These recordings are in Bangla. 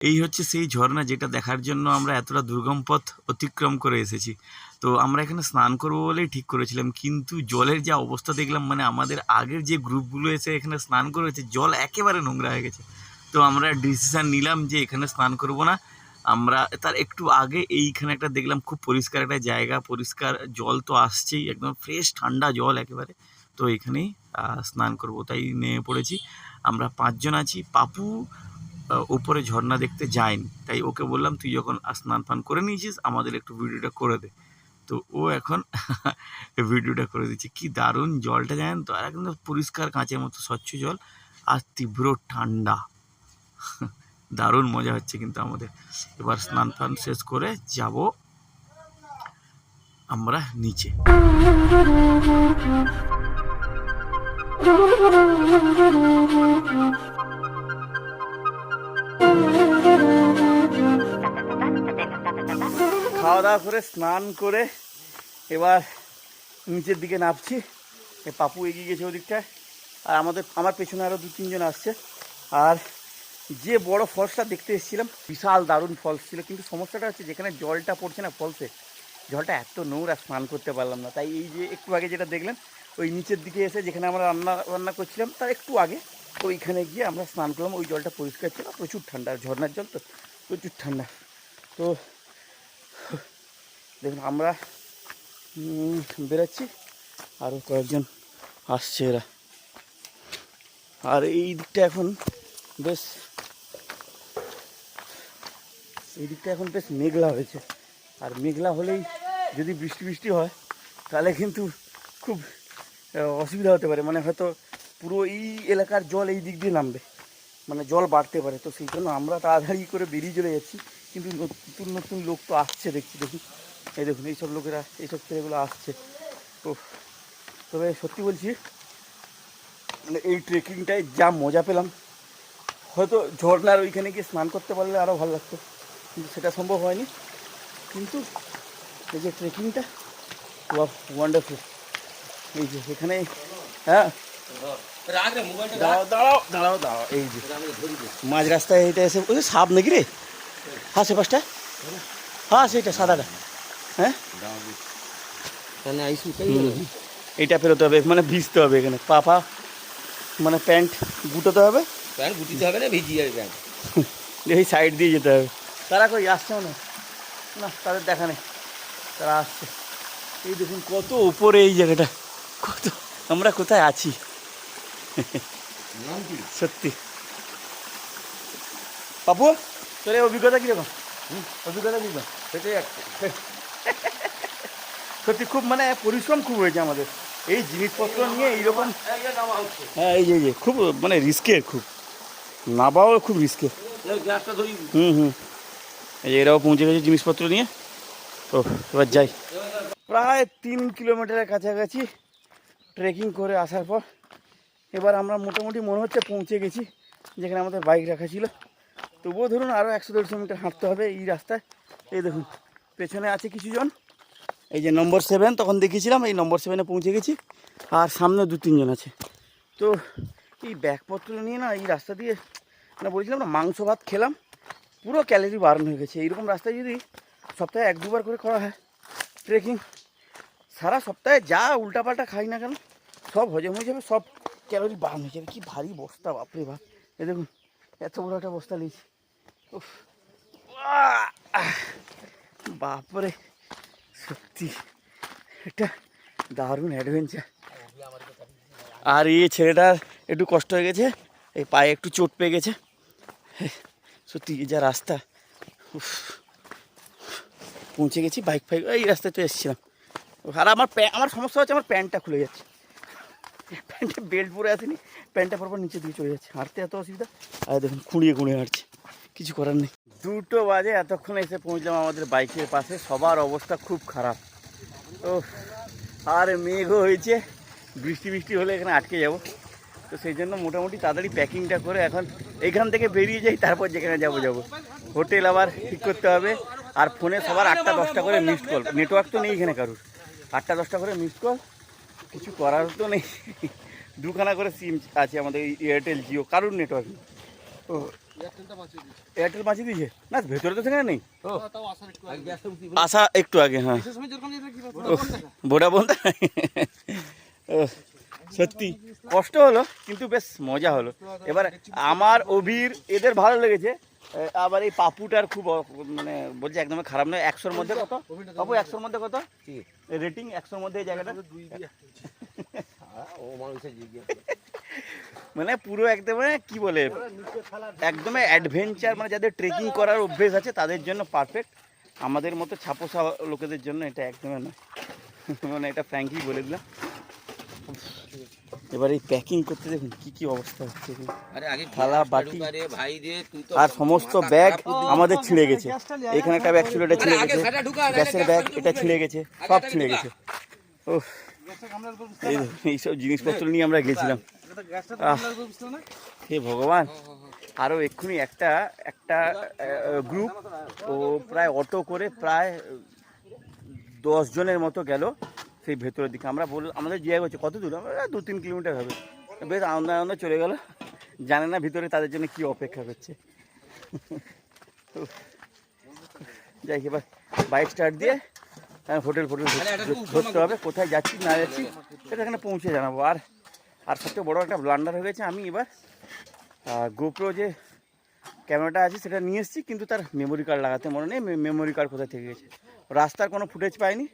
এই হচ্ছে সেই ঝর্ণা যেটা দেখার জন্য আমরা এতটা দুর্গম পথ অতিক্রম করে এসেছি। তো আমরা এখানে স্নান করব বলেই ঠিক করেছিলাম, কিন্তু জলের যা অবস্থা দেখলাম মানে আমাদের আগের যে গ্রুপগুলো এসে এখানে স্নান করেছে, জল একেবারে নোংরা হয়ে গেছে। তো আমরা ডিসিশান নিলাম যে এখানে স্নান করব না। আমরা তার একটু আগে এইখানে একটা দেখলাম, খুব পরিষ্কার একটা জায়গা, পরিষ্কার জল তো আসছেই, একদম ফ্রেশ, ঠান্ডা জল একেবারে। তো এখানেই স্নান করব, তাই নেমে পড়েছি। আমরা পাঁচজন আছি। পাপু উপরে ঝর্ণা দেখতে যায়নি। তাই ওকে বললাম, তুই যখন স্নান ফান করে নিয়েছিস, আমাদের একটু ভিডিওটা করে দে। তো ও এখন ভিডিওটা করে দিচ্ছে। কি দারুণ জলটা, জানেন তো? আর একদম পরিষ্কার কাঁচের মতো, স্বচ্ছ জল আর তীব্র ঠান্ডা। দারুণ মজা হচ্ছে কিন্তু আমাদের। এবার স্নান ফান শেষ করে যাব আমরা নিচে। খাওয়া দাওয়া করে, স্নান করে এবার নিচের দিকে নামছি। এ পাপু এগিয়ে গেছে ওদিকটায়। আর আমাদের, আমার পেছনে আরও দু তিনজন আসছে। আর যে বড় ফলসটা দেখতে এসেছিলাম, বিশাল দারুণ ফলস ছিল। কিন্তু সমস্যাটা হচ্ছে যেখানে জলটা পড়ছে না ফলসে, জলটা এত নোংরা স্নান করতে পারলাম না। তাই এই যে একটু আগে যেটা দেখলেন, ওই নিচের দিকে এসে যেখানে আমরা রান্না রান্না করছিলাম, তার একটু আগে ওইখানে গিয়ে আমরা স্নান করলাম। ওই জলটা পরিষ্কার ছিল। প্রচুর ঠান্ডা ঝর্নার জল তো, প্রচুর ঠান্ডা। তো দেখুন, আমরা বেরোচ্ছি। আরও কয়েকজন আসছে এরা। আর এই দিকটা এখন বেশ, এই দিকটা এখন বেশ মেঘলা হয়েছে। আর মেঘলা হলেই যদি বৃষ্টি বৃষ্টি হয়, তাহলে কিন্তু খুব অসুবিধা হতে পারে। মানে হয়তো পুরো এই এলাকার জল এই দিক দিয়ে নামবে। মানে জল বাড়তে পারে। তো সেই জন্য আমরা তাড়াতাড়ি করে বেরিয়ে চলে যাচ্ছি। কিন্তু নতুন নতুন লোক তো আসছে, দেখছি, দেখুন। এই দেখুন, এইসব লোকেরা, এইসব ছেলেগুলো আসছে। তো তবে সত্যি বলছি মানে এই ট্রেকিংটায় যা মজা পেলাম, হয়তো ঝর্নার ওইখানে গিয়ে স্নান করতে পারলে আরও ভালো লাগতো, কিন্তু সেটা সম্ভব হয়নি। কিন্তু এই যে ট্রেকিংটা ওয়ান্ডারফুল এই যে এখানে হ্যাঁ। দাঁড়াও দাঁড়াও এই যে। মাঝ রাস্তায় এটা এসে, ওই সাপ নাকি রে? হ্যাঁ সে পাশটা? হ্যাঁ সেইটা সাদাটা। হ্যাঁ। এইটা ফেরোতে হবে মানে ভিজতে হবে এখানে। পা পা মানে প্যান্ট গুটোতে হবে। প্যান্ট গুটিতে হবে না ভিজি যাবে প্যান্ট? এই সাইড দিয়ে যেতে হবে। তারা কই আসছে না না তাদের দেখা নেই। তারা আসছে। এই দেখুন কত উপরে এই জায়গাটা। কত আমরা কোথায় আছি? নাম সত্যি। পাপু তোর অভিজ্ঞতা কীরকম? হুম, অভিজ্ঞতা কীরকম? সেটাই একটা। সত্যি খুব মানে পরিশ্রম খুব হয়েছে আমাদের। এই জিনিসপত্র নিয়ে এইরকম হ্যাঁ এই যে খুব মানে রিস্কের খুব। নাবাও খুব রিস্কের হুম হুম। এই যে এরাও পৌঁছে গেছে জিনিসপত্র নিয়ে। ও এবার যাই। প্রায় তিন কিলোমিটারের কাছাকাছি ট্রেকিং করে আসার পর এবার আমরা মোটামুটি মনে হচ্ছে পৌঁছে গেছি, যেখানে আমাদের বাইক রাখা ছিল। তবুও ধরুন আরও একশো দেড়শো মিটার হাঁটতে হবে এই রাস্তায়। এই দেখুন। পেছনে আছে কিছুজন। এই যে নম্বর সেভেন তখন দেখিয়েছিলাম, এই নম্বর সেভেনে পৌঁছে গেছি, আর সামনে দু তিনজন আছে। তো এই ব্যাগপত্র নিয়ে না, এই রাস্তা দিয়ে না বলছিলাম না, মাংস ভাত খেলাম, পুরো ক্যালোরি বার্ন হয়ে গেছে। এইরকম রাস্তায় যদি সপ্তাহে এক দুবার করে করা হয় ট্রেকিং সারা সপ্তাহে যা উল্টাপাল্টা খাই না কেন, সব হজম হয়ে যাবে, সব ক্যালোরি বার্ন হয়ে যাবে। কি ভারী বস্তা, বাপরে বাপ। এ দেখুন, এত বড় একটা বস্তা নিয়েছি। উফ! বাপরে, সত্যি, এটা দারুণ অ্যাডভেঞ্চার আর এই ছেলেটার একটু কষ্ট হয়ে গেছে, এই পায়ে একটু চোট পেয়ে গেছে। সত্যি যা রাস্তা পৌঁছে গেছি বাইক ফাইক, এই রাস্তায় তো এসেছিলাম। আর আমার আমার সমস্যা হচ্ছে আমার প্যান্টটা খুলে যাচ্ছে। প্যান্টে বেল্ট পরে আসেনি প্যান্টটা পরপর নিচে দিয়ে চলে যাচ্ছে। হাঁটতে এত অসুবিধা? আর দেখুন, খুঁড়িয়ে খুঁড়িয়ে হাঁটছে। কিছু করার নেই। দুটো বাজে, এতক্ষণ এসে পৌঁছলাম আমাদের বাইকের পাশে। সবার অবস্থা খুব খারাপ। ও আর মেঘও হয়েছে। বৃষ্টি বৃষ্টি হলে এখানে আটকে যাব। তো সেই জন্য মোটামুটি তাড়াতাড়ি প্যাকিংটা করে এখন এইখান থেকে বেরিয়ে যাই, তারপর যেখানে যাব যাব। হোটেল আবার ঠিক করতে হবে। আর ফোনে সবার আটটা দশটা করে মিসড কল নেটওয়ার্ক তো নেই এখানে কারুর। আটটা দশটা করে মিসড কল কিছু করার তো নেই। দুখানা করে সিম আছে আমাদের এয়ারটেল জিও কারুর নেটওয়ার্ক তো এয়ারটেল বাঁচিয়ে দিয়েছে। না ভেতরে তো সেখানে নেই। আসা একটু আগে। হ্যাঁ। বলতে সত্যি। কষ্ট হলো কিন্তু বেশ মজা হলো। এবার আমার অভির এদের ভালো লেগেছে। আবার এই পাপুটার খুব মানে বলছে একদমই খারাপ নয়। একশোর মধ্যে কত? পাপু একশোর মধ্যে কত? রেটিং একশোর মধ্যে এই জায়গাটা? ও মানুষের জিজ্ঞেস মানে পুরো একদম মানে কি বলে একদম অ্যাডভেঞ্চার মানে যাদের ট্রেকিং করার অভ্যেস আছে তাদের জন্য পারফেক্ট আমাদের মতো ছাপোসা লোকেদের জন্য এটা একদমই নয় মানে এটা ফ্র্যাঙ্কলি বলে দিলাম এবার এই প্যাকিং করতে দেখুন কি কি অবস্থা হচ্ছে। থালা, বাটি। আরে ভাই রে তুই তো আর সমস্ত ব্যাগ। আমাদের ছিঁড়ে গেছে এখানে একটা ব্যাগ ছিল এটা ছিঁড়ে গেছে গ্যাসের ব্যাগ এটা ছিঁড়ে গেছে সব ছিঁড়ে। গেছে ও এইসব জিনিসপত্র নিয়ে আমরা গেছিলাম হে ভগবান। আরও এক্ষুনি একটা একটা গ্রুপ ও প্রায় অটো করে প্রায় দশ জনের মতো গেল সেই ভেতরের দিকে। আমরা বল আমাদের জিয়া হচ্ছে কত দূর? আমরা দু তিন কিলোমিটার হবে। বেশ আনন্দ আনন্দ চলে গেল। জানে না ভিতরে তাদের জন্য কি অপেক্ষা করছে। যাই এবার বাইক স্টার্ট দিয়ে হ্যাঁ, হোটেল ফোটেল ধরতে হবে কোথায় যাচ্ছি না যাচ্ছি সেটা এখানে পৌঁছে জানাব। আর আর সবচেয়ে বড় একটা ব্লান্ডার হয়ে গেছে, আমি এবার গোপ্রো যে ক্যামেরাটা আছে সেটা নিয়ে এসেছি, কিন্তু তার মেমোরি কার্ড লাগাতে মনে নেই মেমোরি কার্ড কোথায় থেকে গেছে। রাস্তার কোনো ফুটেজ পাইনি,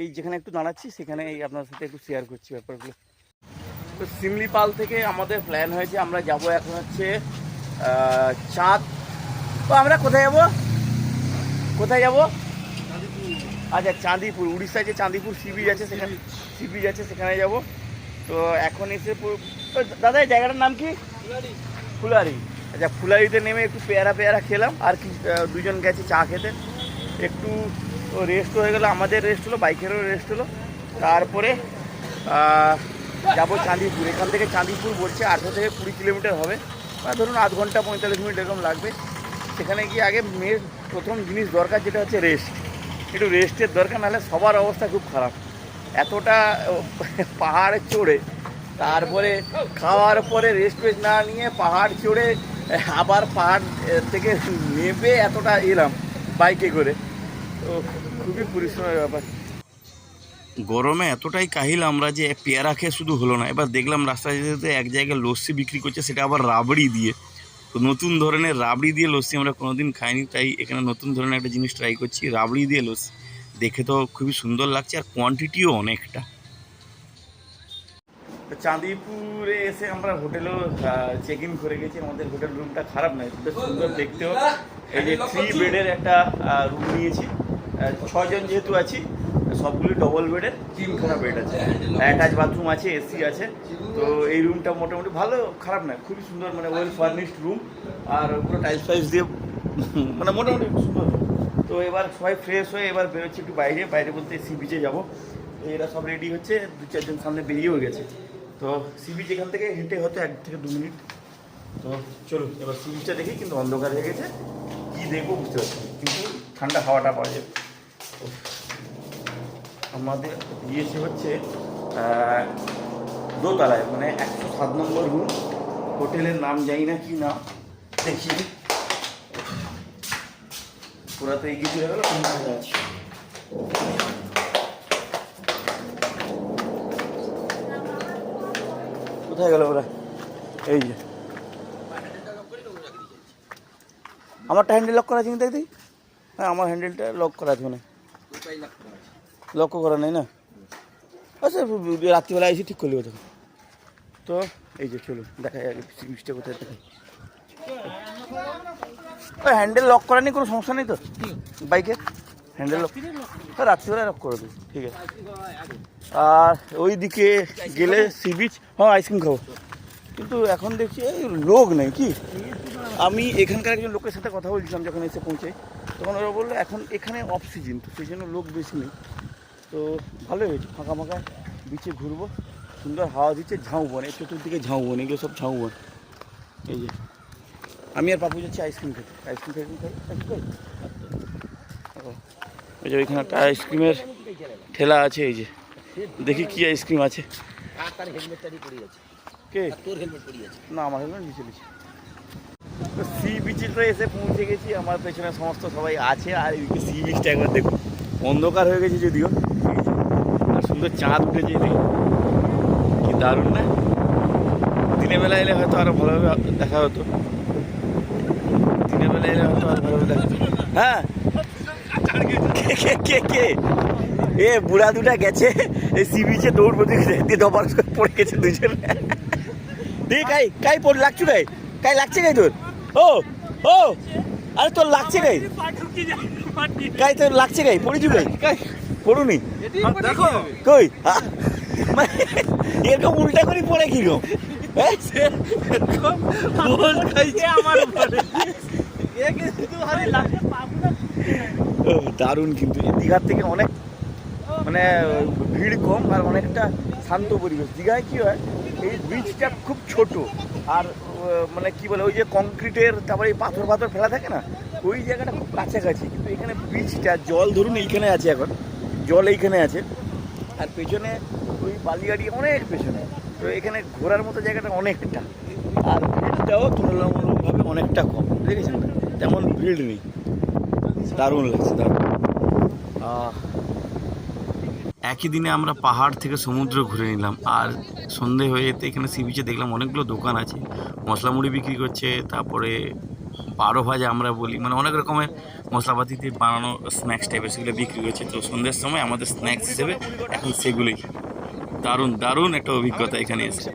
এই যেখানে একটু দাঁড়াচ্ছি, সেখানে এই আপনার সাথে একটু শেয়ার করছি ব্যাপারগুলো। তো সিমলিপাল থেকে আমাদের প্ল্যান হয়েছে, আমরা যাব এখন হচ্ছে চাঁদ তো আমরা কোথায় যাব? কোথায় যাব? আচ্ছা চাঁদিপুর, উড়িষ্যায় যে চাঁদিপুর সি বিচ আছে, সেখানে সি বিচ আছে, সেখানে যাব। তো এখন এসে দাদা এই জায়গাটার নাম কি? ফুলারি। আচ্ছা ফুলারিতে নেমে একটু পেয়ারা পেয়ারা খেলাম। আর কি দুজন গেছে চা খেতে। একটু রেস্ট হয়ে গেলো। আমাদের রেস্ট হলো বাইকেরও রেস্ট হলো। তারপরে যাব চাঁদিপুর। এখান থেকে চাঁদিপুর বলছে আঠেরো থেকে কুড়ি কিলোমিটার হবে। বা ধরুন আধ ঘণ্টা পঁয়তাল্লিশ মিনিট এরকম লাগবে। সেখানে গিয়ে আগে মেয়ের প্রথম জিনিস দরকার যেটা হচ্ছে রেস্ট একটু রেস্টের দরকার নাহলে সবার অবস্থা খুব খারাপ। এতটা পাহাড় চড়ে, তারপরে খাওয়ার পরে রেস্ট ফেস্ট না নিয়ে পাহাড় চড়ে, আবার পাহাড় থেকে নেবে এতটা এলাম বাইকে করে। তো খুবই পরিশ্রমের ব্যাপার। গরমে এতটাই কাহিল আমরা যে পেয়ারা খেয়ে শুধু হলো না। এবার দেখলাম রাস্তায় যেতে যেতে এক জায়গায় লস্যি বিক্রি করছে, সেটা আবার রাবড়ি দিয়ে। তো নতুন ধরনের রাবড়ি দিয়ে লস্যি আমরা কোনোদিন খাইনি, তাই এখানে নতুন ধরনের একটা জিনিস ট্রাই করছি, রাবড়ি দিয়ে লস্যি। দেখে তো খুবই সুন্দর লাগছে আর কোয়ান্টিটিও অনেকটা। তো চাঁদিপুরে এসে আমরা হোটেলেও চেক ইন করে গেছি। আমাদের হোটেল রুমটা খারাপ নয় বেশ সুন্দর দেখতেও এই যে থ্রি বেডের একটা রুম নিয়েছি। ছজন যেহেতু আছি, সবগুলি ডবল বেডের তিনখানা বেড আছে। অ্যাটাচ বাথরুম আছে এসি আছে। তো এই রুমটা মোটামুটি ভালো, খারাপ নয়, খুবই সুন্দর মানে ওয়েল ফার্নিশড রুম আর পুরো টাইলস ফাইলস দিয়ে মানে মোটামুটি সুন্দর। তো এবার সবাই ফ্রেশ হয়ে এবার বেরোচ্ছি একটু বাইরে। বাইরে বলতে সি বিচে যাব। তো এরা সব রেডি হচ্ছে, দু চারজন সামনে বেরিয়েও গেছে। তো সি বিচ এখান থেকে হেঁটে হতো এক থেকে দু মিনিট। তো চলুন, এবার সি বিচটা দেখি, কিন্তু অন্ধকার হয়ে গেছে। কী দেখব বুঝতে পারছি কিন্তু ঠান্ডা হাওয়াটা পাওয়া যাবে। আমাদের গিয়েছে হচ্ছে দোতলায় মানে একশো সাত নম্বর রুম হোটেলের নাম জানি না কি নাম, দেখি। পুরা তো এগিয়ে চলে গেল আছে কোথায় গেল ওরা? এই যে। আমারটা হ্যান্ডেল লক করা আছে কিন্তু হ্যাঁ আমার হ্যান্ডেলটা লক করা আছে মানে। লক্ষ্য করা নেই না? আচ্ছা রাত্রিবেলা এসে ঠিক করলি তখন। তো, এই যে চলুন, দেখা জিনিসটা কোথায় দেখাই ওই হ্যান্ডেল লক করা নেই কোনো সমস্যা নেই তো? বাইকে হ্যান্ডেল লক হ্যাঁ রাত্রিবেলা লক করে দেবো ঠিক আছে। আর ওই দিকে গেলে সি বিচ হ্যাঁ আইসক্রিম খাব। কিন্তু এখন দেখছি এই লোক নেই কি? আমি এখানকার একজন লোকের সাথে কথা বলছিলাম যখন এসে পৌঁছে। তখন ওরা বলল এখন এখানে অফ সিজন তো সেই জন্য লোক বেশি নেই। তো ভালোই হয়েছে ফাঁকা ফাঁকা বিচে ঘুরবো সুন্দর হাওয়া দিচ্ছে ঝাউবন এই চতুর্দিকে ঝাউ ঝাউবন এগুলো সব ঝাউ ঝাউবন। এই যে আমি আর পাপু যাচ্ছি আইসক্রিম খেতে। আইসক্রিম খেতে খাই আইসক্রিম খাই? ও, এই যে ওইখানে একটা আইসক্রিমের ঠেলা আছে এই যে। দেখি কি আইসক্রিম আছে। কে? না আমার হেলমেট নিচে নিচে। সি বিচে এসে পৌঁছে গেছি আমার পেছনে সমস্ত সবাই আছে আর এদিকে সি বিচটা একবার দেখুন অন্ধকার হয়ে গেছে যদিও। আর সুন্দর চাঁদ উঠেছে এদিকে। কি দারুণ না? দিনের বেলা এলে হয়তো আরও ভালোভাবে দেখা হতো দিনের বেলা এলে হয়তো আরও ভালোভাবে দেখা হতো হ্যাঁ। কে কে কে কে? এ বুড়া দুটা গেছে। এই সি বিচে দৌড় প্রতিযোগিতা দিয়ে দবার করে পড়ে গেছে দুজন। কাই কাই পড় লাগছু কাই? কাই লাগছে কাই তোর? ও ও আরে তোর লাগছে কাই? কাই তোর লাগছে কাই? পড়েছু কাই? কাই? পড়ুনি? দেখো। কই? মানে এরকম উল্টা করে পড়ে কি গো হ্যাঁ? আমার দারুণ কিন্তু। দীঘার থেকে অনেক মানে ভিড় কম আর অনেকটা শান্ত পরিবেশ। দীঘায় কি হয়, এই ব্রিজটা খুব ছোট আর মানে কি বলে, ওই যে কংক্রিটের তারপরে পাথর পাথর ফেলা থাকে না, ওই জায়গাটা খুব কাছাকাছি। কিন্তু এখানে ব্রিজটা জল ধরুন এইখানে আছে এখন, জল এইখানে আছে। আর পেছনে ওই বালিয়াড়ি অনেক পেছনে। তো এখানে ঘোরার মতো জায়গাটা অনেকটা। আর ভিড়টাও তুলনামূলকভাবে অনেকটা কম। দেখেছেন? তেমন ভিড় নেই। দারুণ লাগছে, দারুণ। একই দিনে আমরা পাহাড় থেকে সমুদ্র ঘুরে নিলাম। আর সন্ধে হয়ে যেতে এখানে সি বিচে দেখলাম অনেকগুলো দোকান আছে। মশলা মুড়ি বিক্রি করছে, তারপরে বারো ভাজা আমরা বলি। মানে অনেক রকমের মশলাপাতি দিয়ে বানানো স্ন্যাক্স টাইপের সেগুলো বিক্রি করছে তো সন্ধ্যের সময় আমাদের স্ন্যাক্স হিসেবে এখন সেগুলোই। দারুণ দারুণ একটা অভিজ্ঞতা এখানে এসে